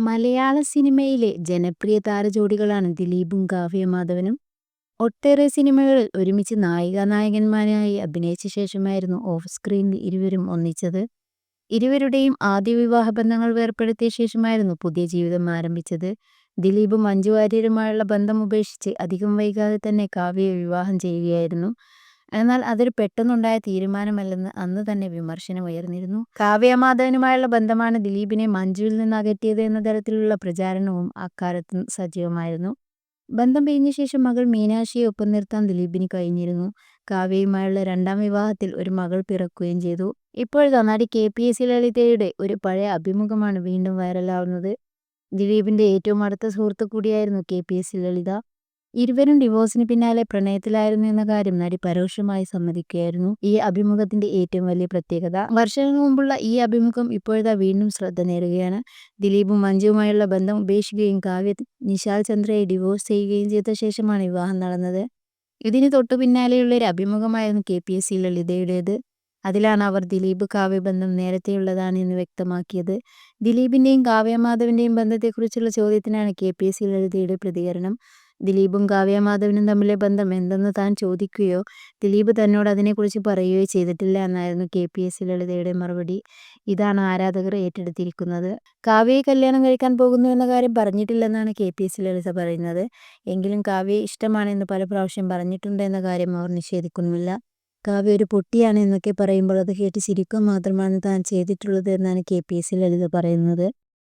മലയാള സിനിമയിലെ ജനപ്രിയ താരജോഡികളാണ് ദിലീപും കാവ്യ മാധവനും. ഒട്ടേറെ സിനിമകളിൽ ഒരുമിച്ച് നായികാനായകന്മാരായി അഭിനയിച്ച ശേഷമായിരുന്നു ഓഫ് സ്ക്രീനിൽ ഇരുവരും ഒന്നിച്ചത്. ഇരുവരുടെയും ആദ്യ വിവാഹബന്ധങ്ങൾ വേർപെടുത്തിയ ശേഷമായിരുന്നു പുതിയ ജീവിതം ആരംഭിച്ചത്. ദിലീപും മഞ്ജു വാര്യരുമായുള്ള ബന്ധം ഉപേക്ഷിച്ച് അധികം വൈകാതെ തന്നെ കാവ്യയെ വിവാഹം ചെയ്യുകയായിരുന്നു. എന്നാൽ അതൊരു പെട്ടെന്നുണ്ടായ തീരുമാനമല്ലെന്ന് അന്ന് തന്നെ വിമർശനം ഉയർന്നിരുന്നു കാവ്യമാധവനുമായുള്ള ബന്ധമാണ് ദിലീപിനെ മഞ്ജുവിൽ നിന്ന് അകറ്റിയത് എന്ന തരത്തിലുള്ള പ്രചാരണവും അക്കാലത്ത് സജീവമായിരുന്നു. ബന്ധം പിരിഞ്ഞ ശേഷം മകൾ മീനാക്ഷിയെ ഒപ്പം നിർത്താൻ ദിലീപിന് കഴിഞ്ഞിരുന്നു. കാവ്യയുമായുള്ള രണ്ടാം വിവാഹത്തിൽ ഒരു മകൾ പിറക്കുകയും ചെയ്തു. ഇപ്പോൾ നടി കെ. പി. S C. ലളിതയുടെ ഒരു പഴയ അഭിമുഖമാണ് വീണ്ടും വൈറലാവുന്നത്. ദിലീപിന്റെ ഏറ്റവും അടുത്ത സുഹൃത്തു കൂടിയായിരുന്നു K. P. S C. Lalitha. ഇരുവരും ഡിവോഴ്സിന് പിന്നാലെ പ്രണയത്തിലായിരുന്നു എന്ന കാര്യം നടി പരോക്ഷമായി സമ്മതിക്കുകയായിരുന്നു. ഈ അഭിമുഖത്തിന്റെ ഏറ്റവും വലിയ പ്രത്യേകത. വർഷങ്ങൾക്ക് മുമ്പുള്ള ഈ അഭിമുഖം ഇപ്പോഴത്തെ വീണ്ടും ശ്രദ്ധ നേടുകയാണ്. ദിലീപും മഞ്ജുവുമായുള്ള ബന്ധം ഉപേക്ഷിക്കുകയും കാവ്യ നിശാൽ ചന്ദ്രയെ ഡിവോഴ്സ് ചെയ്യുകയും ചെയ്ത ശേഷമാണ് വിവാഹം നടന്നത്. ഇതിന് തൊട്ടു പിന്നാലെയുള്ള ഒരു അഭിമുഖമായിരുന്നു കെ. പി. S C. ലളിതയുടേത്. അതിലാണ് അവർ ദിലീപ് കാവ്യ ബന്ധം നേരത്തെയുള്ളതാണ് എന്ന് വ്യക്തമാക്കിയത്. ദിലീപിന്റെയും കാവ്യമാധവന്റെയും ബന്ധത്തെക്കുറിച്ചുള്ള ചോദ്യത്തിനാണ് കെ. പി. S C. ലളിതയുടെ പ്രതികരണം. ദിലീപും കാവ്യമാധവനും തമ്മിലെ ബന്ധം എന്തെന്ന് താൻ ചോദിക്കുകയോ ദിലീപ് തന്നോട് അതിനെക്കുറിച്ച് പറയുകയോ ചെയ്തിട്ടില്ല എന്നായിരുന്നു കെ. പി. എസ് ലളിതയുടെ മറുപടി. ഇതാണ് ആരാധകർ ഏറ്റെടുത്തിരിക്കുന്നത്. കാവ്യയെ കല്യാണം കഴിക്കാൻ പോകുന്നു എന്ന കാര്യം പറഞ്ഞിട്ടില്ലെന്നാണ് കെ. പി. എസ് ലളിത പറയുന്നത്. എങ്കിലും കാവ്യ ഇഷ്ടമാണെന്ന് പല പ്രാവശ്യം പറഞ്ഞിട്ടുണ്ട് എന്ന കാര്യം അവർ നിഷേധിക്കുന്നില്ല കാവ്യ ഒരു പൊട്ടിയാണ് എന്നൊക്കെ പറയുമ്പോൾ അത് കേട്ട് ചിരിക്കുക മാത്രമാണ് താൻ ചെയ്തിട്ടുള്ളത് എന്നാണ് കെ. പി. എസ്. ലളിത പറയുന്നത്.